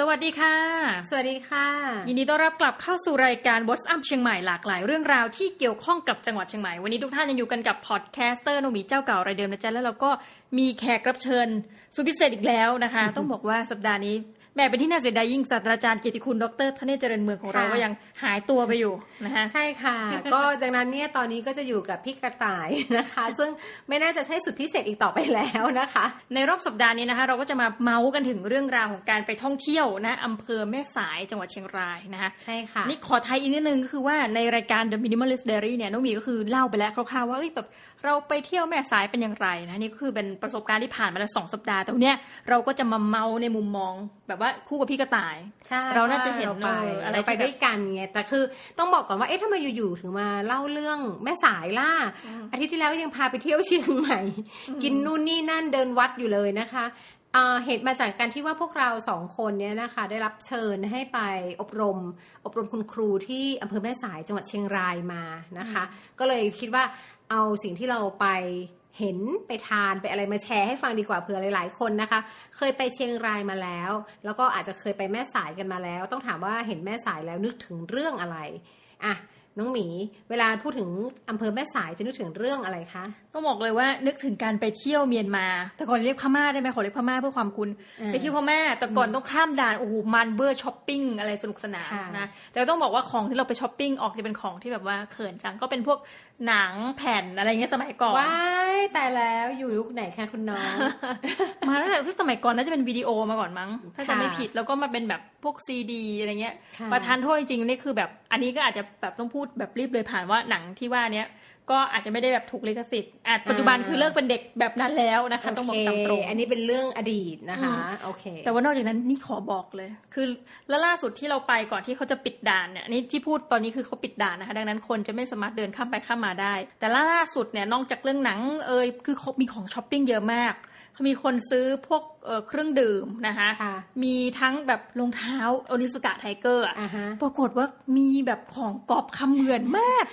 สวัสดีค่ะ สวัสดีค่ะ ยินดีต้อนรับกลับเข้าสู่รายการ What's Up เชียงใหม่หลากหลายเรื่องราวที่เกี่ยวข้องกับจังหวัดเชียงใหม่ วันนี้ทุกท่านยังอยู่กันกับพอดแคสเตอร์โนมีเจ้าเก่ารายเดิมนะจ๊ะแล้วเราก็มีแขกรับเชิญสุดพิเศษอีกแล้วนะคะ ต้องบอกว่าสัปดาห์นี้ แหม่เป็นที่น่าเสียดายยิ่งศาสตราจารย์เกียรติคุณดรธเนศเจริญเมืองของเราค่ะก็ยังหายตัวไปอยู่นะคะใช่ค่ะ ก็ดังนั้นเนี่ยตอนนี้ก็จะอยู่กับพี่กระต่ายนะคะ ซึ่งไม่น่าจะใช่สุดพิเศษอีกต่อไปแล้วนะคะ ในรอบสัปดาห์นี้นะคะ เราก็จะมาเมาส์กันถึงเรื่องราวของการไปท่องเที่ยวนะอำเภอแม่สายจังหวัดเชียงรายนะคะใช่ค่ะนี่ขอไทยอีกนิดนึงก็คือว่าในรายการ The Minimalist Diary เนี่ยน้องหมีก็คือเล่าไปแล้วคร่าวๆว่าเอ้ยแบบ เราไปเที่ยวแม่สายเป็นอย่างไรนะนี่ก็คือเป็นประสบการณ์ที่ผ่านมาแล้วสองสัปดาห์แต่วันเนี้ยเราก็จะมาเมาในมุมมอง แบบว่าคู่กับพี่กระต่ายใช่เราน่าจะเห็นรไปเอออะไรเราไปที่แบบด้วยกันไงแต่คือต้องบอกก่อนว่าเอ๊ะทำไมอยู่ๆถึงมาเล่าเรื่องแม่สายล่ะอืมอาทิตย์ที่แล้วยังพาไปเที่ยวเชียงใหม่กินนู่นนี่นั่นเดินวัดอยู่เลยนะคะอ่า เหตุมาจากการที่ว่าพวกเราสองคนเนี่ยนะคะ ได้รับเชิญให้ไปอบรม อบรมคุณครูที่อำเภอแม่สายจังหวัดเชียงรายมานะคะ ก็เลยคิดว่าเอาสิ่งที่เราไปเห็นไปทานไปอะไรมาแชร์ให้ฟังดีกว่าเผื่อหลาย ๆ คนนะคะ เคยไปเชียงรายมาแล้ว แล้วก็อาจจะเคยไปแม่สายกันมาแล้ว ต้องถามว่าเห็นแม่สายแล้วนึกถึงเรื่องอะไรอะน้องหมี เวลาพูดถึงอำเภอแม่สายจะนึกถึงเรื่องอะไรคะ ก็บอกเลยว่านึกถึงการไปเที่ยวเมียนมา แต่ก่อนเรียกพม่าได้ไหมขอเรียกพม่าเพื่อความคุ้นอ่าไปเที่ยวพม่าแต่ก่อนต้องข้ามด่านโอ้โหมันเบอร์ช้อปปิ้งอะไรสนุกสนานค่ะนะแต่ต้องบอกว่าของที่เราไปช้อปปิ้งออกจะเป็นของที่แบบว่าเขินจังก็เป็นพวกหนังแผ่นอะไรเงี้ยสมัยก่อนว้ายแต่แล้วอยู่ยุคไหนคะคุณน้องมาตั้งแต่ที่สมัยก่อนน่าจะเป็นวิดีโอมาก่อนมั้ง ถ้าจะค่ะไม่ผิดแล้วก็มาเป็นแบบพวกซีดีอะไรเงี้ยค่ะประธานโทษจริงๆนี่คือแบบอันนี้ก็อาจจะแบบต้องพูดแบบรีบเลยผ่านว่าหนังที่ว่าเนี้ย ก็อาจจะไม่ได้แบบถูกลิขสิทธิ์อาจปัจจุบันคือเลิกเป็นเด็กแบบนั้นแล้วนะคะ ต้องบอกตามตรงโเคอันนี้เป็นเรื่องอดีตนะคะอืมโอเค แต่ว่านอกจากนั้นนี่ขอบอกเลย คือแล้วล่าสุดที่เราไปก่อนที่เขาจะปิดด่านเนี่ยอันนี่ที่พูดตอนนี้คือเขาปิดด่านนะคะ ดังนั้นคนจะไม่สามารถเดินข้ามไปข้ามมาได้ แต่ล่าสุดเนี่ยนอกจากเรื่องหนังเอยคือเขามีของช้อปปิ้งเยอะมากเขามีคนซื้อพวก เอ่อเครื่องดื่มนะคะค่ะมีทั้งแบบรองเท้าโอนิสกะไทเกอร์อะอ่าฮะปรากฏว่ามีแบบของกรอบคำเหมือนมาก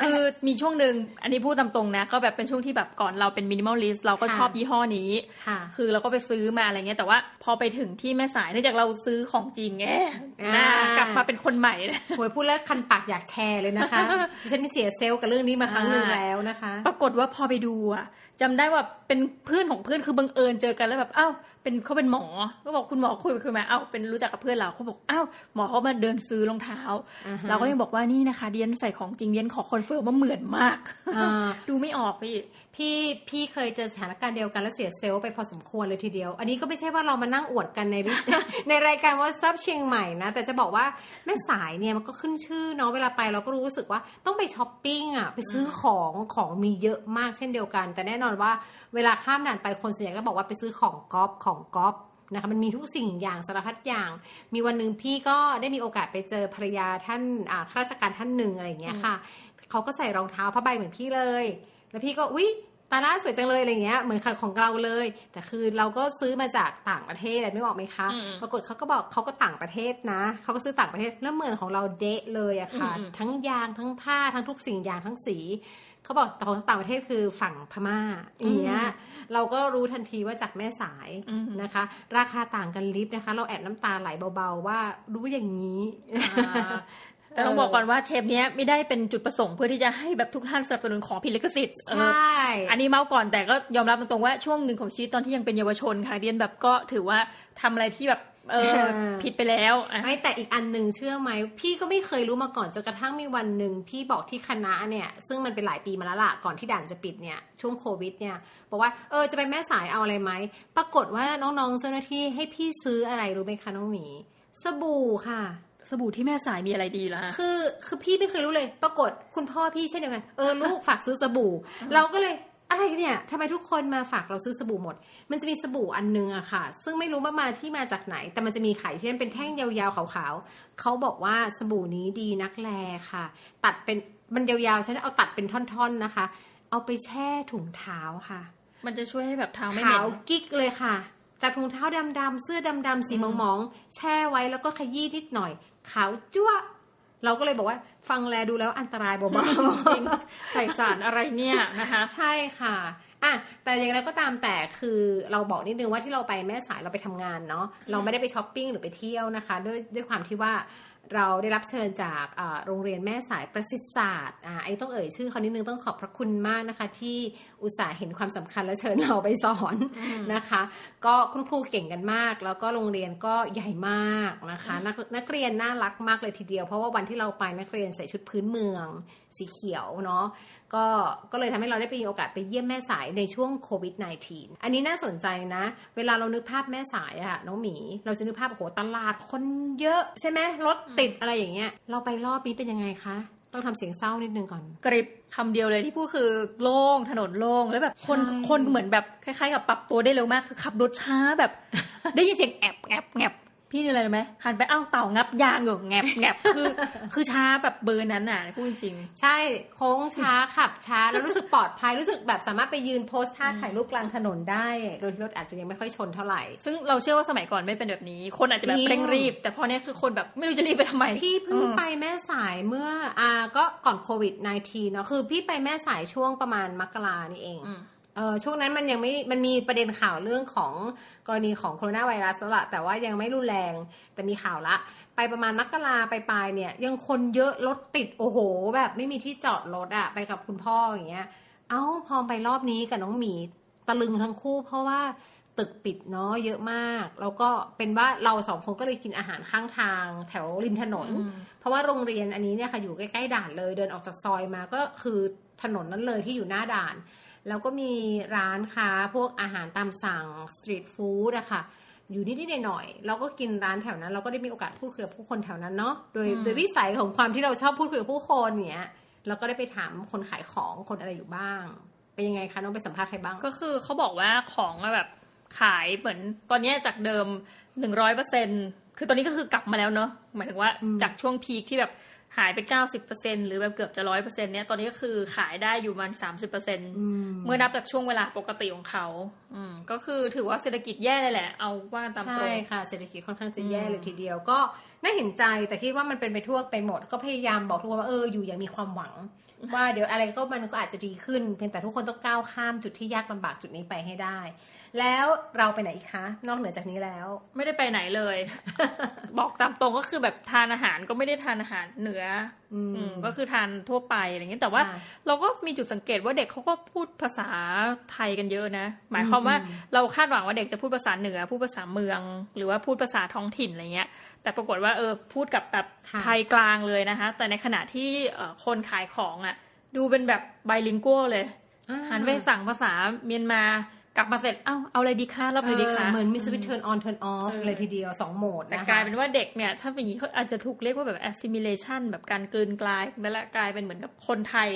คือมีช่วงหนึ่งอันนี้พูดตามตรงนะ ก็แบบเป็นช่วงที่แบบก่อนเราเป็นมินิมอลลิสต์เราก็ค่ะชอบยี่ห้อนี้ค่ะคือเราก็ไปซื้อมาอะไรเงี้ยแต่ว่าพอไปถึงที่แม่สายเนื่องจากเราซื้อของจริงไงอ่านะกลับมาเป็นคนใหม่นะโวยพูดแล้วคันปากอยากแชร์เลยนะคะดิฉันเสียเซลล์กับเรื่องนี้มาครั้งหนึ่งอ่าแล้วนะคะ ปรากฏว่าพอไปดูอะจำได้ว่าเป็นเพื่อนของเพื่อนคือบังเอิญเจอกันแล้วแบบเอ้า up เป็นเขาเป็นหมอ ก็บอกคุณหมอคุยไปคุยมาเอ้าเป็นรู้จักกับเพื่อนเราเขาบอกเอ้าหมอเขามาเดินซื้อรองเท้าอ่าฮะเราก็ยังบอกว่านี่นะคะเดียนใส่ของจริงเดียนขอคอนเฟิร์มว่าเหมือนมากอ่าดูไม่ออกพี่พี่พี่เคยเจอสถานการณ์เดียวกันแล้วเสียเซลล์ไปพอสมควรเลยทีเดียว อันนี้ก็ไม่ใช่ว่าเรามานั่งอวดกันในวิในรายการว่าซับเชียงใหม่นะ แต่จะบอกว่าแม่สายเนี่ยมันก็ขึ้นชื่อเนาะเวลาไปเราก็รู้สึกว่าต้องไปช้อปปิ้งอะไปซื้อของของมีเยอะมากเช่นเดียวกัน แต่แน่นอนว่าเวลาข้ามด่านไปคนส่วนใหญ่ก็บอกว่าไปซื้อของก๊อปของก๊อปนะคะมันมีทุกสิ่งอย่างสารพัดอย่าง มีวันหนึ่งพี่ก็ได้มีโอกาสไปเจอภรรยาท่านอ่าข้าราชการท่านหนึ่งอะไรอย่างเงี้ยค่ะเขาก็ใส่รองเท้าผ้าใบเหมือนพี่เลย แล้วพี่ก็อุ๊ยตาล่าสวยจังเลยอะไรเงี้ยเหมือนของเราเลย แต่คือเราก็ซื้อมาจากต่างประเทศอะนึกออกไหมคะอืมปรากฏเขาก็บอกเขาก็ต่างประเทศนะเขาก็ซื้อต่างประเทศแล้วเหมือนของเราเดะเลยอะค่ะอืมอืมทั้งยางทั้งผ้าทั้งทุกสิ่งอย่างทั้งสี เขาบอกแต่ของต่างประเทศคือฝั่งพม่าอย่างเงี้ยเราก็รู้ทันทีว่าจากแม่สายอืมนะคะ ราคาต่างกันลิฟต์นะคะ เราแอบน้ำตาไหลเบาๆว่ารู้อย่างนี้แต่ต้องบอกก่อนว่าเทปเนี้ยไม่ได้เป็นจุดประสงค์เพื่อที่จะให้แบบทุกท่านสนับสนุนของผิดลิขสิทธิ์ใชเออ่อันนี้เมาส์ก่อนแต่ก็ยอมรับตรงๆว่าช่วงหนึ่งของชีวิตตอนที่ยังเป็นเยาวชนค่ะเดียนแบบก็ถือว่าทำอะไรที่แบบ เอออ่าผิดไปแล้วอะไม่แต่อีกอันหนึ่งเชื่อไหม พี่ก็ไม่เคยรู้มาก่อนจนกระทั่งมีวันหนึ่งพี่บอกที่คณะเนี่ย ซึ่งมันเป็นหลายปีมาแล้วล่ะ ก่อนที่ด่านจะปิดเนี่ย ช่วงโควิดเนี่ย บอกว่าเออจะไปแม่สายเอาอะไรไหม ปรากฏว่าน้องๆเจ้าหน้าที่ให้พี่ซื้ออะไรรู้ไหมคะน้องหมี สบู่ค่ะสบู่ที่แม่สายมีอะไรดีล่ะ คือ คือพี่ไม่เคยรู้เลย ปรากฏคุณพ่อพี่เช่นเดียวกัน เออลูกฝากซื้อสบู่ เราก็เลย อะไรเนี่ยทำไมทุกคนมาฝากเราซื้อสบู่หมด มันจะมีสบู่อันนึงอะค่ะ ซึ่งไม่รู้ว่ามาที่มาจากไหน แต่มันจะมีขายที่นั่นเป็นแท่งยาวๆขาวๆเขาบอกว่าสบู่นี้ดีนักแลค่ะ ตัดเป็นมันยาวๆฉันเอาตัดเป็นท่อนๆนะคะ เอาไปแช่ถุงเท้าค่ะ มันจะช่วยให้แบบเท้าไม่เหม็ขาวนกิ๊กเลยค่ะจากถุงเท้าดำๆเสื้อดำๆสีมองๆแช่ไว้แล้วก็ขยี้นิดหน่อย ขาวจั๊วะ เราก็เลยบอกว่าฟังแลดูแล้วอันตรายเบาจริงใส่สารอะไรเนี่ยนะคะๆใช่ค่ะอะแต่อย่างไรก็ตามแต่คือเราบอกนิดนึงว่าที่เราไปแม่สายเราไปทำงานเนาะเราไม่ได้ไปช้อปปิ้งหรือไปเที่ยวนะคะ ด้วยด้วยความที่ว่า เราได้รับเชิญจากอ่าโรงเรียนแม่สายประสิทธิ์ศาสตร์อ่าไอ้ต้องเอ่ยชื่อเขานิดนึงต้องขอบพระคุณมากนะคะ ที่อุตส่าห์เห็นความสำคัญและเชิญเราไปสอนนะคะ ก็คุณครูเก่งกันมาก แล้วก็โรงเรียนก็ใหญ่มากนะคะนักนักเรียนน่ารักมากเลยทีเดียว เพราะว่าวันที่เราไปนักเรียนใส่ชุดพื้นเมืองสีเขียวเนาะก็ก็เลยทำให้เราได้ไปมีโอกาสไปเยี่ยมแม่สายในช่วงโควิด -19 อันนี้น่าสนใจนะ เวลาเรานึกภาพแม่สายอะน้องหมี เราจะนึกภาพโอ้โหตลาดคนเยอะใช่ไหมรถติดอะไรอย่างเงี้ย เราไปรอบนี้เป็นยังไงคะ ต้องทำเสียงเศร้านิดนึงก่อน กริบคำเดียวเลยที่พูดคือโล่งถนนโล่งแล้วแบบคนใช่ คนเหมือนแบบคล้ายๆ กับปรับตัวได้เร็วมากคือขับรถช้าแบบ ได้ยินเสียงแอบแอบแงบ พี่นี่อะไรรู้ไหมหันไปอ้าวเต่างับยางอยู่แงบแงบคือ คือช้าแบบเบอร์นั้นน่ะพูดจริง ใช่โค้งช้าขับช้าแล้วรู้สึกปลอดภัยรู้สึกแบบสามารถไปยืนโพสท่าถ่ายรูปกลางถนนได้ โดยที่รถอาจจะยังไม่ค่อยชนเท่าไหร่ ซึ่งเราเชื่อว่าสมัยก่อนไม่เป็นแบบนี้ คนอาจจะแบบจริงเร่งรีบ แต่พอเนี้ยคือคนแบบไม่รู้จะรีบไปทำไม พี่เพิ่งอืมไปแม่สายเมื่ออ่าก็ก่อนโควิด -19 เนาะคือพี่ไปแม่สายช่วงประมาณมกรานี่เองอืม เออช่วงนั้นมันยังไม่มันมีประเด็นข่าวเรื่องของกรณีของโคโรนาไวรัสแล้วละแต่ว่ายังไม่รุนแรง แต่มีข่าวละ ไปประมาณมกราไปปลายๆเนี่ย ยังคนเยอะรถติดโอ้โห แบบไม่มีที่จอดรถอะไปกับคุณพ่ออย่างเงี้ย เอ้าพอไปรอบนี้กับน้องหมีตะลึงทั้งคู่ เพราะว่าตึกปิดเนาะเยอะมาก แล้วก็เป็นว่าเราสองคนก็เลยกินอาหารข้างทางแถวริมถนนอืมเพราะว่าโรงเรียนอันนี้เนี่ยค่ะอยู่ใกล้ๆด่านเลย เดินออกจากซอยมาก็คือถนนนั้นเลยที่อยู่หน้าด่าน แล้วก็มีร้านค้าพวกอาหารตามสั่งสตรีทฟู้ดอะค่ะ อยู่นิดๆหน่อยๆเราก็กินร้านแถวนั้น เราก็ได้มีโอกาสพูดคุยกับผู้คนแถวนั้นเนาะโดยอืมโดยวิสัยของความที่เราชอบพูดคุยกับผู้คนเนี้ยเราก็ได้ไปถามคนขายของคนอะไรอยู่บ้าง เป็นยังไงคะน้องไปสัมภาษณ์ใครบ้าง ก็คือเขาบอกว่าของอะแบบขายเหมือนตอนเนี้ยจากเดิมหนึ่งร้อยเปอร์เซ็นคือตอนนี้ก็คือกลับมาแล้วเนาะหมายถึงว่าอืมจากช่วงพีคที่แบบ หายไปเก้าสิบเปอร์เซ็นหรือแบบเกือบจะร้อยเปอร์เซ็นเนี่ยตอนนี้ก็คือขายได้อยู่มันสามสิบเปอร์เซ็นอืมเมื่อนับจากช่วงเวลาปกติของเขา อืมก็คือถือว่าเศรษฐกิจแย่เลยแหละ เอาว่าตามตรใช่งค่ะเศรษฐกิจค่อนข้างจะอืมแย่เลยทีเดียวก็ น่าเห็นใจแต่คิดว่ามันเป็นไปทั่วไปหมด ก็พยายามบอกทุกคนว่าเอออยู่อย่างมีความหวัง ว่าเดี๋ยวอะไรก็มันก็อาจจะดีขึ้น เพียงแต่ทุกคนต้องก้าวข้ามจุดที่ยากลำบากจุดนี้ไปให้ได้ แล้วเราไปไหนอีกคะ นอกเหนือจากนี้แล้ว ไม่ได้ไปไหนเลย บอกตามตรงก็คือแบบทานอาหารก็ไม่ได้ทานอาหารเหนืออืมอืม ก็คือทานทั่วไปอะไรเงี้ยแต่ว่าค่ะเราก็มีจุดสังเกตว่าเด็กเขาก็พูดภาษาไทยกันเยอะนะ หมายความว่าอืมเราคาดหวังว่าเด็กจะพูดภาษาเหนือพูดภาษาเมือง หรือว่าพูดภาษาท้องถิ่นอะไรเงี้ย แต่ปรากฏว่าเออพูดกับแบบค่ะไทยกลางเลยนะคะ แต่ในขณะที่เอ่อคนขายของอะ ดูเป็นแบบไบลิงกัวเลยอ่าหันไปสั่งภาษาเมียนมา กลับมาเสร็จ เอ้า เอาอะไรดีคะรับอะไรดีคะเออเหมือนมีสวิตเทิร์นออนเทิร์นออฟเออเลยทีเดียวสองโหมดแต่นะคะกลายเป็นว่าเด็กเนี่ย ถ้าเป็นอย่างนี้เขาอาจจะถูกเรียกว่าแบบ assimilation แบบการกลืนกลายนั่นแหละกลายเป็นเหมือนกับคนไทย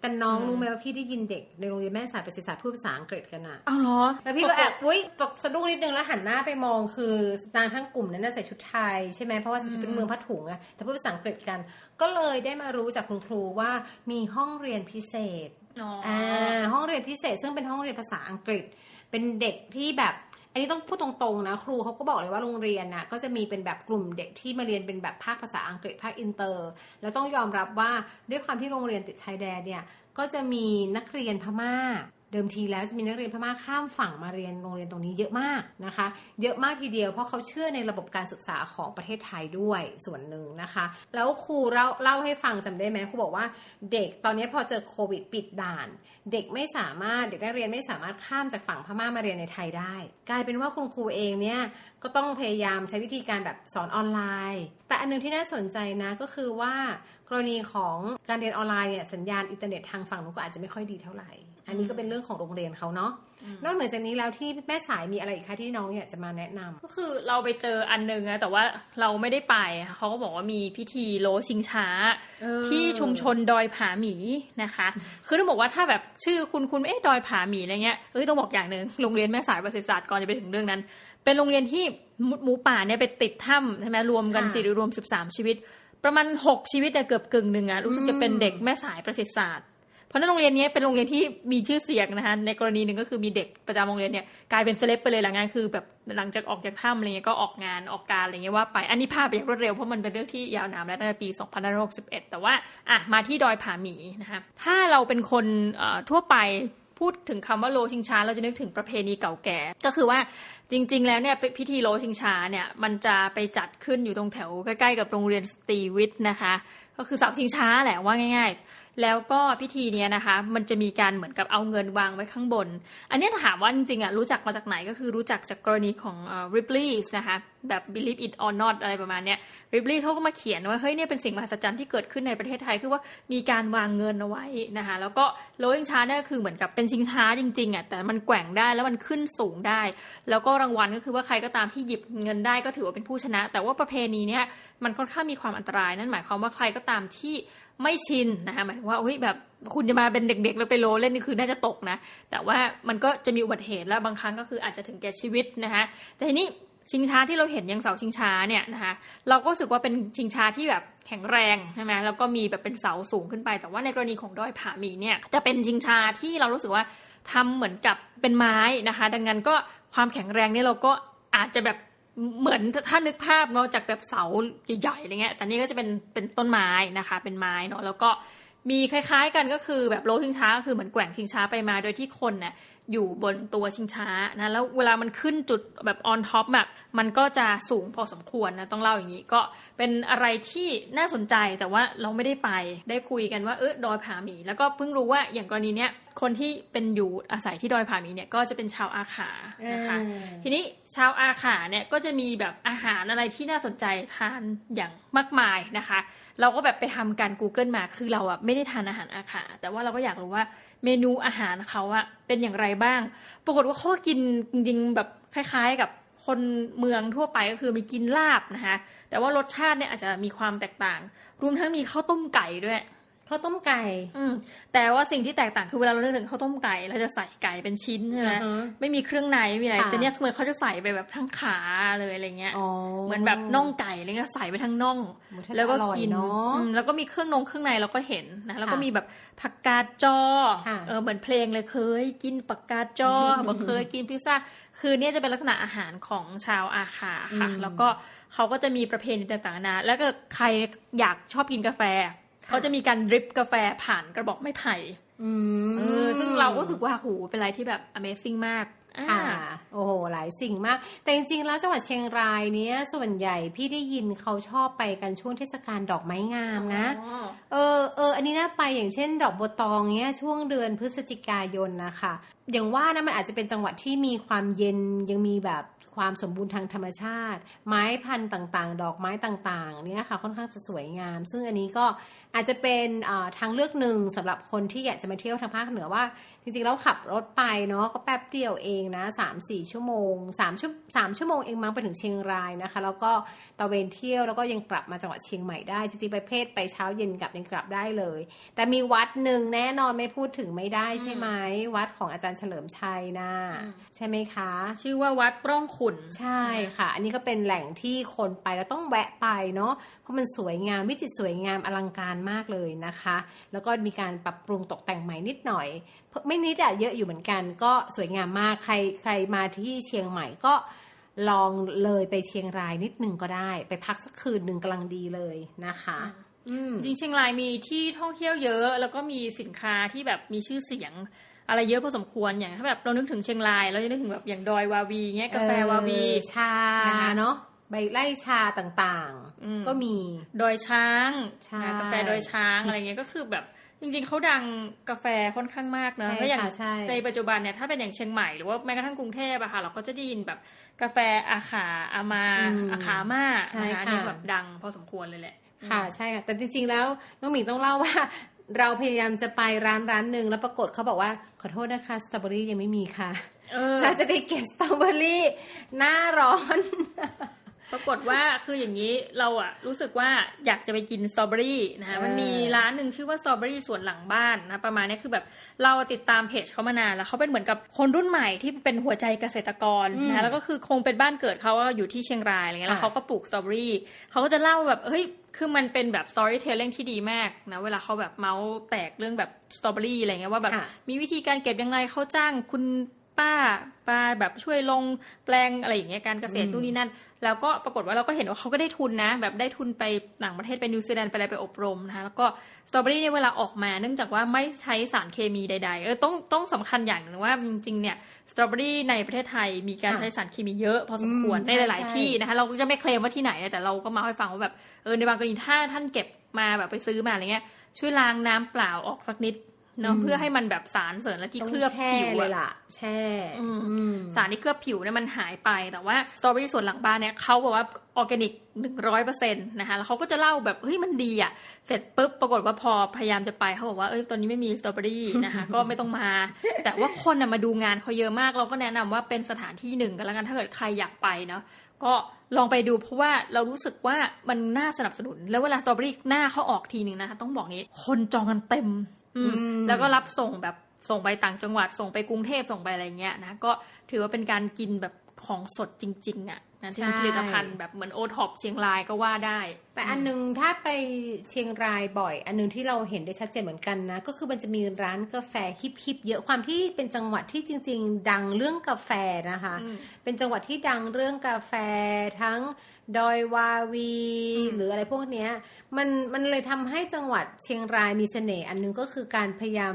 แต่น้องอืมรู้ไหมว่าพี่ได้ยินเด็กในโรงเรียนแม่สายประสิทธิ์ศาสตร์พูดภาษาอังกฤษกันอะเอาเหรอ แล้วพี่ก็แอบอุ้ยตกสะดุ้งนิดนึงแล้วหันหน้าไปมองคือนางทั้งกลุ่มนั้นนะใส่ชุดไทยใช่ไหมเพราะว่าจะเป็นเมืองผ้าถุงอะแต่พูดภาษาอังกฤษกัน ก็เลยได้มารู้จากคุณครูว่ามีห้องเรียนพิเศษ อ่าห้องเรียนพิเศษซึ่งเป็นห้องเรียนภาษาอังกฤษ เป็นเด็กที่แบบ อันนี้ต้องพูดตรงๆนะ ครูเขาก็บอกเลยว่าโรงเรียนนะก็จะมีเป็นแบบกลุ่มเด็กที่มาเรียนเป็นแบบภาคภาษาอังกฤษภาคอินเตอร์ แล้วต้องยอมรับว่าด้วยความที่โรงเรียนติดชายแดนเนี่ยก็จะมีนักเรียนพม่า เดิมทีแล้วจะมีนักเรียนพม่าข้ามฝั่งมาเรียนโรงเรียนตรงนี้เยอะมากนะคะ เยอะมากทีเดียวเพราะเขาเชื่อในระบบการศึกษาของประเทศไทยด้วยส่วนหนึ่งนะคะ แล้วครูเล่าเล่าให้ฟังจำได้ไหมครูบอกว่าเด็กตอนนี้พอเจอโควิดปิดด่าน เด็กไม่สามารถเด็กนักเรียนไม่สามารถข้ามจากฝั่งพม่ามาเรียนในไทยได้ กลายเป็นว่าคุณครูเองเนี่ยก็ต้องพยายามใช้วิธีการแบบสอนออนไลน์ แต่อันหนึงที่น่าสนใจนะก็คือว่ากรณีของการเรียนออนไลน์เนี่ยสัญญาณอินเทอร์เน็ตทางฝั่งนู้นก็อาจจะไม่ค่อยดีเท่าไหร่ อันนี้ก็เป็นเรื่องของโรงเรียนเขาเนาะนอกเหนือจากนี้แล้วที่แม่สายมีอะไรอีกคะที่น้องอยากจะมาแนะนำก็คือเราไปเจออันนึงนะแต่ว่าเราไม่ได้ไปเขาก็บอกว่ามีพิธีโลชิงช้าเออที่ชุมชนดอยผาหมีนะคะ คือต้องบอกว่าถ้าแบบชื่อคุณคุณเอ๊ะดอยผาหมีอะไรเงี้ยเอ้ยต้องบอกอย่างหนึ่งโรงเรียนแม่สายประสิทธิศาสตร์ก่อนจะไปถึงเรื่องนั้น เป็นโรงเรียนที่หมูหมูป่าเนี่ยไปติดถ้ำใช่ไหมรวมกันค่ะสี่รวมสิบสามชีวิต ประมาณหกชีวิตเนี่ยเกือบกึ่งหนึ่งอะรู้สึกจะเป็นเด็กแม่สายประสิทธิศาสตร์ เพราะนั้นโรงเรียนนี้เป็นโรงเรียนที่มีชื่อเสียงนะคะในกรณีหนึ่งก็คือมีเด็กประจำโรงเรียนเนี่ยกลายเป็นเซเลบไปเลยหลังงานคือแบบหลังจากออกจากถ้ำอะไรเงี้ยก็ออกงานออกการอะไรเงี้ยว่าไปอันนี้ภาพไปอย่างรวดเร็วเพราะมันเป็นเรื่องที่ยาวนานแล้วตั้งแต่ปี 2561 แต่ว่าอะมาที่ดอยผาหมีนะคะถ้าเราเป็นคนทั่วไปพูดถึงคำว่าโลชิงช้าเราจะนึกถึงประเพณีเก่าแก่ ก็คือว่าจริง ๆ แล้วเนี่ยพิธีโลชิงช้าเนี่ยมันจะไปจัดขึ้นอยู่ตรงแถวใกล้ๆกับโรงเรียนสตรีวิทย์นะคะ ก็คือเสาชิงช้าแหละว่าง่าย ๆ แล้วก็พิธีเนี้ยนะคะ มันจะมีการเหมือนกับเอาเงินวางไว้ข้างบน อันนี้ถามว่าจริงๆอะรู้จักมาจากไหนก็คือรู้จักจากกรณีของเอ่อ Ripley's นะคะแบบ believe it or not อะไรประมาณเนี้ย Ripley เขาก็มาเขียนว่าเฮ้ยเนี่ยเป็นสิ่งมหัศจรรย์ที่เกิดขึ้นในประเทศไทยคือว่ามีการวางเงินเอาไว้นะคะแล้วก็โลชิงช้าเนี่ยคือเหมือนกับเป็นชิงช้าจริงๆอะแต่มันแกว่งได้แล้วมันขึ้นสูงได้ แล้วก็รางวัลก็คือว่าใครก็ตามที่หยิบเงินได้ก็ถือว่าเป็นผู้ชนะ แต่ว่าประเพณีเนี้ยมันค่อนข้างมีความอันตรายนั่นหมายความว่าใครก็ตามที่ไม่ชินนะคะหมายถึงว่าเฮ้ยแบบคุณจะมาเป็นเด็กๆแล้วไปโลเล่นนี่คือน่าจะตกนะ แต่ว่ามันก็จะมีอุบัติเหตุแล้วบางครั้งก็คืออาจจะถึงแก่ชีวิตนะคะแต่ทีนี้ชิงช้าที่เราเห็นอยังเสาชิงช้าเนี่ยนะคะเราก็รู้สึกว่าเป็นชิงช้าที่แบบแข็งแรงใช่ไหมแล้วก็มีแบบเป็นเสาสูงขึ้นไป แต่ว่าในกรณีของดอยผาหมีเนี่ยจะเป็นชิงช้าที่เรารู้สึกว่าทำเหมือนกับเป็นไม้นะคะ ดังนั้นก็ความแข็งแรงเนี่ยเราก็อาจจะแบบ เหมือนถ้านึกภาพเนาะจากแบบเสาใหญ่ๆอะไรเงี้ย แต่นี่ก็จะเป็นเป็นต้นไม้นะคะ เป็นไม้เนาะแล้วก็มีคล้ายๆกันก็คือแบบโลชิงช้าก็คือเหมือนแกว่งชิงช้าไปมาโดยที่คนเนี่ยอยู่บนตัวชิงช้านะแล้วเวลามันขึ้นจุดแบบออนท็อปแบบมันก็จะสูงพอสมควรนะต้องเล่าอย่างนี้ก็เป็นอะไรที่น่าสนใจแต่ว่าเราไม่ได้ไปได้คุยกันว่าเออดอยผาหมี แล้วก็เพิ่งรู้ว่าอย่างกรณีเนี้ยคนที่เป็นอยู่อาศัยที่ดอยผาหมีเนี่ยก็จะเป็นชาวอาขานะคะทีนี้ชาวอาขาเนี่ยก็จะมีแบบอาหารอะไรที่น่าสนใจทานอย่างมากมายนะคะ เราก็แบบไปทำการ Google มาคือเราอะไม่ได้ทานอาหารอาขาแต่ว่าเราก็อยากรู้ว่าเมนูอาหารเขาอะ เป็นอย่างไรบ้าง ปรากฏว่าเขาก็กินจริงๆแบบคล้าย ๆ กับคนเมืองทั่วไปก็คือมีกินลาบนะคะแต่ว่ารสชาติเนี่ยอาจจะมีความแตกต่าง รวมทั้งมีข้าวต้มไก่ด้วย ข้าวต้มไก่ อืมแต่ว่าสิ่งที่แตกต่างคือเวลาเราเลือกถึงข้าวต้มไก่เราจะใส่ไก่เป็นชิ้นใช่ไหมอ่าฮะไม่มีเครื่องในไม่มีอะไรค่ะแต่เนี่ยเหมือนเขาจะใส่ไปแบบทั้งขาเลยอะไรเงี้ยอ๋อเหมือนแบบน่องไก่อะไรเงี้ยใส่ไปทั้งน่องโอ้ถ้าแล้วก็จะอร่อยกินเนาะอืมแล้วก็มีเครื่องนงเครื่องในเราก็เห็นนะแล้วก็ค่ะมีแบบผักกาดจอค่ะเออเหมือนเพลงเลยเคย กินผักกาดจอบอกเคยกินพิซซ่าคือเนี่ยจะเป็นลักษณะอาหารของชาวอาขาค่ะอืมแล้วก็เขาก็จะมีประเพณีต่างๆนานาแล้วก็ใครอยากชอบกินกาแฟ เขาจะมีการดริปกาแฟผ่านกระบอกไม้ไผ่อืมเออซึ่งเราก็รู้สึกว่าโหเป็นอะไรที่แบบ Amazing มากอ่าค่ะโอ้โห หลายสิ่งมาก แต่จริงๆ แล้วจังหวัดเชียงรายเนี้ย ส่วนใหญ่พี่ได้ยินเขาชอบไปกันช่วงเทศกาลดอกไม้งามนะอ๋อเออเออ อันนี้น่าไปอย่างเช่น ดอกบัวตองเนี้ยช่วงเดือนพฤศจิกายนนะคะ อย่างว่านะมันอาจจะเป็นจังหวัดที่มีความเย็นยังมีแบบความสมบูรณ์ทางธรรมชาติ ไม้พันธุ์ต่างๆ ดอกไม้ต่างๆ เนี่ยค่ะ ค่อนข้างจะสวยงาม ซึ่งอันนี้ก็ อาจจะเป็นอ่าทางเลือกหนึ่งสำหรับคนที่อยากจะมาเที่ยวทางภาคเหนือว่า จริงๆแล้วขับรถไปเนาะก็แป๊บเดียวเองนะสามสี่ชั่วโมงสามชั่วสามชั่วโมงเองมั้งไปถึงเชียงรายนะคะ แล้วก็ตะเวนเที่ยวแล้วก็ยังกลับมาจังหวัดเชียงใหม่ได้จริงๆไปเพศไปเช้าเย็นกลับยังกลับได้เลย แต่มีวัดหนึ่งแน่นอนไม่พูดถึงไม่ได้ใช่ไหมวัดของอาจารย์เฉลิมชัยนะอืมใช่ไหมคะ ชื่อว่าวัดปร่องขุนใช่ค่ะ อันนี้ก็เป็นแหล่งที่คนไปแล้วต้องแวะไปเนาะเพราะมันสวยงามวิจิตรสวยงามอลังการมากเลยนะคะ แล้วก็มีการปรับปรุงตกแต่งใหม่นิดหน่อย ไม่นิดอะเยอะอยู่เหมือนกัน ก็สวยงามมากใครใครมาที่เชียงใหม่ก็ลองเลยไปเชียงรายนิดหนึ่งก็ได้ ไปพักสักคืนหนึ่งกำลังดีเลยนะคะอืมจริงๆเชียงรายมีที่ท่องเที่ยวเยอะ แล้วก็มีสินค้าที่แบบมีชื่อเสียงอะไรเยอะพอสมควรอย่างถ้าแบบเรานึกถึงเชียงรายเราจะนึกถึงแบบอย่างดอยวาวีเงี้ยกาแฟวาวีเออชานะคะเนาะ ใบไล่ชาต่างอืมๆก็มีดอยช้างใช่นะกาแฟดอยช้างอะไรเงี้ยก็คือแบบจริงๆเขาดังกาแฟค่อนข้างมากนะใช่แล้วอย่างค่ะใช่ในปัจจุบันเนี่ยถ้าเป็นอย่างเชียงใหม่หรือว่าแม้กระทั่งกรุงเทพอะค่ะเราก็จะได้ยินแบบกาแฟอาขาอามาอืมอาขามาใช่นะคะค่ะเนี่ยแบบดังพอสมควรเลยแหละค่ะใช่ค่ะแต่จริงๆแล้วน้องหมิงต้องเล่าว่าเราพยายามจะไปร้านร้านหนึ่งแล้วปรากฏเขาบอกว่าขอโทษนะคะสตรอเบอรี่ยังไม่มีค่ะเออเราจะไปเก็บสตรอเบอรี่หน้าร้อน ปรากฏว่าคืออย่างนี้เราอะรู้สึกว่าอยากจะไปกินสตรอเบอรี่นะคะเออมันมีร้านหนึ่งชื่อว่าสตรอเบอรี่สวนหลังบ้านนะประมาณนี้คือแบบเราติดตามเพจเขามานานแล้วเขาเป็นเหมือนกับคนรุ่นใหม่ที่เป็นหัวใจเกษตรกรนะคะแล้วก็คือคงเป็นบ้านเกิดเขาอยู่ที่เชียงรายอะไรเงี้ยแล้วค่ะเขาก็ปลูกสตรอเบอรี่เขาก็จะเล่าแบบเฮ้ยคือมันเป็นแบบ storytelling ที่ดีมากนะเวลาเขาแบบเมาส์แตกเรื่องแบบสตรอเบอรี่อะไรเงี้ยว่าแบบค่ะมีวิธีการเก็บยังไงเขาจ้างคุณ ป้าป้าแบบช่วยลงแปลงอะไรอย่างเงี้ยการเกษตรอืมนู่นนี่นั่น แล้วก็ปรากฏว่าเราก็เห็นว่าเขาก็ได้ทุนนะ แบบได้ทุนไปต่างประเทศไปนิวซีแลนด์ไปอะไรไปอบรมนะคะแล้วก็สตรอเบอรี่เนี่ยเวลาออกมาเนื่องจากว่าไม่ใช้สารเคมีใดๆเออต้องต้องสำคัญอย่างหนึ่งว่าจริงๆเนี่ยสตรอเบอรี่ในประเทศไทยมีการค่ะใช้สารเคมีเยอะพอสมควรอืมในหลายใช่ๆที่นะคะเราก็จะไม่เคลมว่าที่ไหนนะแต่เราก็มาให้ฟังว่าแบบเออในบางกรณีถ้าท่านเก็บมาแบบไปซื้อมาอะไรเงี้ยช่วยล้างน้ำเปล่าออกสักนิด เนาะอืมเพื่อให้มันแบบสารเสริญและที่ต้องเคลือบแช่ผิวเลยอะล่ะ แช่อืมอืมสารที่เคลือบผิวเนี่ยมันหายไปแต่ว่าสตรอเบอรี่ส่วนหลังบ้านเนี่ยเขาบอกว่าออร์แกนิกหนึ่งร้อยเปอร์เซ็นต์นะคะแล้วเขาก็จะเล่าแบบเฮ้ยมันดีอะ เสร็จปุ๊บปรากฏว่าพอพยายามจะไปเขาบอกว่าเอ้ยตอนนี้ไม่มีสตรอเบอรี่นะคะก็ไม่ต้องมา แต่ว่าคนน่ะมาดูงานเขาเยอะมาก เราก็แนะนำว่าเป็นสถานที่หนึ่งกันแล้วกันถ้าเกิดใครอยากไปเนาะก็ลองไปดูเพราะว่าเรารู้สึกว่ามันน่าสนับสนุน แล้วเวลาสตรอเบอรี่หน้าเขาออกทีหนึ่งนะคะต้องบอกงี้คนจองกันเต็ม อืมอืมแล้วก็รับส่งแบบส่งไปต่างจังหวัดส่งไปกรุงเทพส่งไปอะไรเงี้ยนะก็ถือว่าเป็นการกินแบบของสดจริง ๆอะ นะที่เป็นผลิตภัณฑ์แบบเหมือนโอท็อปเชียงรายก็ว่าได้ แต่อันนึงถ้าไปเชียงรายบ่อย อันนึงที่เราเห็นได้ชัดเจนเหมือนกันนะ ก็คือมันจะมีร้านกาแฟฮิปๆเยอะความที่เป็นจังหวัดที่จริง ๆ ดังเรื่องกาแฟนะคะอืมเป็นจังหวัดที่ดังเรื่องกาแฟทั้งดอยวาวีอืมหรืออะไรพวกเนี้ยมันมันเลยทำให้จังหวัดเชียงรายมีเสน่ห์อันนึงก็คือการพยายาม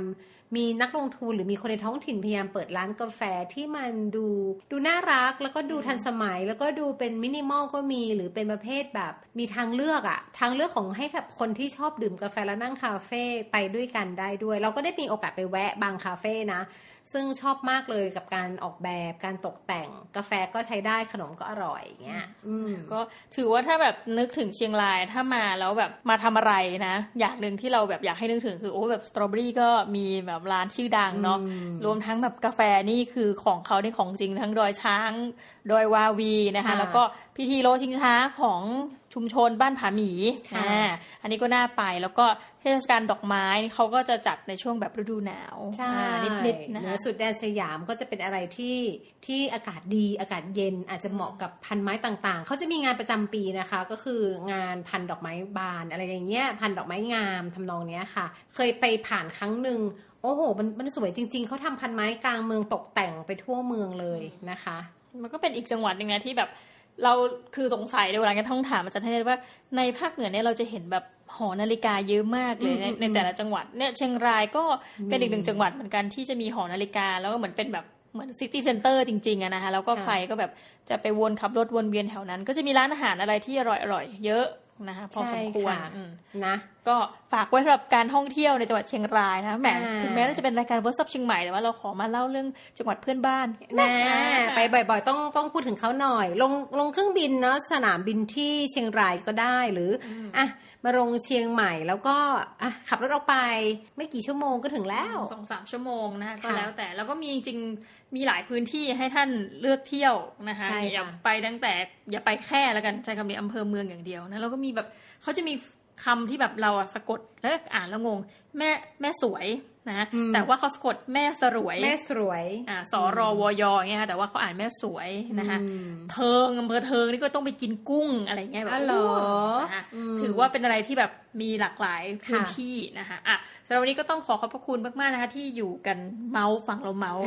มีนักลงทุนหรือมีคนในท้องถิ่นพยายามเปิดร้านกาแฟที่มันดูดูน่ารักแล้วก็ดูทันสมัย แล้วก็ดูเป็นมินิมอลก็มีหรือเป็นประเภทแบบ มีทางเลือกอะทางเลือกของให้กับคนที่ชอบดื่มกาแฟแล้วนั่งคาเฟ่ไปด้วยกันได้ด้วย เราก็ได้มีโอกาสไปแวะบางคาเฟ่นะซึ่งชอบมากเลยกับการออกแบบการตกแต่งกาแฟก็ใช้ได้ขนมก็อร่อยอย่างเงี้ยก็ถือว่าถ้าแบบนึกถึงเชียงรายถ้ามาแล้วแบบมาทำอะไรนะ อย่างหนึ่งที่เราแบบอยากให้นึกถึงคือโอ้แบบสตรอเบอรี่ก็มีแบบร้านชื่อดังเนาะอืมรวมทั้งแบบกาแฟนี่คือของเขาในของจริงทั้งดอยช้างดอยวาวีนะคะค่ะแล้วก็พิธีโลชิงช้าของ ชุมชนบ้านผาหมีค่ะอ่าอันนี้ก็น่าไปแล้วก็เทศกาลดอกไม้นี่เขาก็จะจัดในช่วงแบบฤดูหนาวใช่อ่านิดๆนะเหนืคะอสุดแดนสยามก็จะเป็นอะไรที่ที่อากาศดีอากาศเย็นอาจจะเหมาะกับพันไม้ต่างๆ เขาจะมีงานประจำปีนะคะ ก็คืองานพันดอกไม้บานอะไรอย่างเงี้ยพันดอกไม้งามทำนองเนี้ยค่ะ เคยไปผ่านครั้งหนึ่งโอ้โหมันมันสวยจริง ๆเขาทำพันไม้กลางเมืองตกแต่งไปทั่วเมืองเลยนะคะ มันก็เป็นอีกจังหวัดหนึ่งนะที่แบบ เราคือสงสัยในเวลาการท่องถามอาจารย์ให้ได้ว่าในภาคเหนือเนี่ยเราจะเห็นแบบหอนาฬิกาเยอะมากเลยในอืมอืมในแต่ละจังหวัดเนี่ยเชียงรายก็เป็นอีกหนึ่งจังหวัดเหมือนกันที่จะมีหอนาฬิกาแล้วก็เหมือนเป็นแบบเหมือนซิตี้เซ็นเตอร์จริงๆอะนะคะแล้วก็ค่ะใครก็แบบจะไปวนขับรถวนเวียนแถวนั้น ก็จะมีร้านอาหารอะไรที่อร่อยๆเยอะนะคะพอสมควรใช่ค่ะอืมนะ ก็ฝากไว้สำหรับการท่องเที่ยวในจังหวัดเชียงรายนะแหมอ่าถึงแม้เราจะเป็นรายการเวิร์กช็อปเชียงใหม่แต่ว่าเราขอมาเล่าเรื่องจังหวัดเพื่อนบ้านนะไปบ่อย ๆ ต้องต้องพูดถึงเขาหน่อย ลงลงเครื่องบินเนาะสนามบินที่เชียงรายก็ได้หรือออะมาลงเชียงใหม่แล้วก็อะขับรถออกไปไม่กี่ชั่วโมงก็ถึงแล้วสองสามชั่วโมงนะคะก็ค่ะแล้วแต่แล้วก็มีจริงๆมีหลายพื้นที่ให้ท่านเลือกเที่ยวนะคะใช่ค่ะอย่าไปตั้งแต่อย่าไปแค่แล้วกันใช้คำนี้อำเภอเมืองอย่างเดียวนะแล้วก็มีแบบเขาจะมี คำที่แบบเราอะสะกดแล้วอ่านแล้วงง แม่แม่สวยนะแต่ว่าเขาสะกดแม่สรวย แม่สวยอ่าสอรอวอยอย่างเงี้ยค่ะแต่ว่าเขาอ่านแม่สวยนะคะอืมเทิงอำเภอเทิงนี่ก็ต้องไปกินกุ้งอะไรเงี้ยแบบอ๋อเหรอนะคะอืมถือว่าเป็นอะไรที่แบบมีหลากหลายพื้นค่ะที่นะคะอะสำหรับวันนี้ก็ต้องขอขอบพระคุณมากๆนะคะ ที่อยู่กันเมาส์ฟังเราเมาส์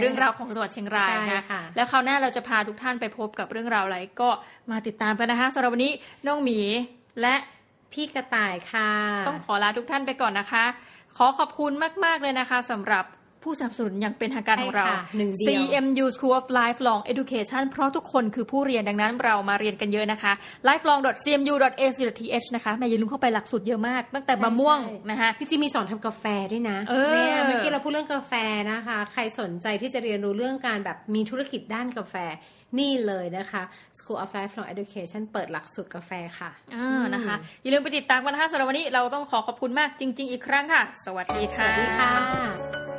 เรื่องราวของจังหวัดเชียงรายใช่นะคะค่ะแล้วคราวหน้าเราจะพาทุกท่านไปพบกับเรื่องราวอะไรก็มาติดตามกันนะคะสำหรับวันนี้น้องหมีและ พี่กระต่ายค่ะ ต้องขอลาทุกท่านไปก่อนนะคะ ขอขอบคุณมาก ๆ เลยนะคะสำหรับ ผู้สนับสนุนอย่างเป็นทางการของเราใช่ค่ะหนึ่งเดียว CMU School of Lifelong Education เพราะทุกคนคือผู้เรียนดังนั้นเรามาเรียนกันเยอะนะคะ lifelong.cmu.ac.th นะคะแม่อย่าลืมเข้าไปหลักสูตรเยอะมาก ตั้งแต่มะม่วงใช่นะคะพี่จีมีสอนทำกาแฟด้วยนะเออเนี่ยเมื่อกี้เราพูดเรื่องกาแฟนะคะ ใครสนใจที่จะเรียนรู้เรื่องการแบบมีธุรกิจด้านกาแฟนี่เลยนะคะ School of Lifelong Education เปิดหลักสูตรกาแฟค่ะอ่านะคะ อย่าลืมไปติดตามกันนะคะสำหรับวันนี้เราต้องขอขอบคุณมากจริง ๆ อีกครั้งค่ะ สวัสดีสค่ะวัสดีค่ะ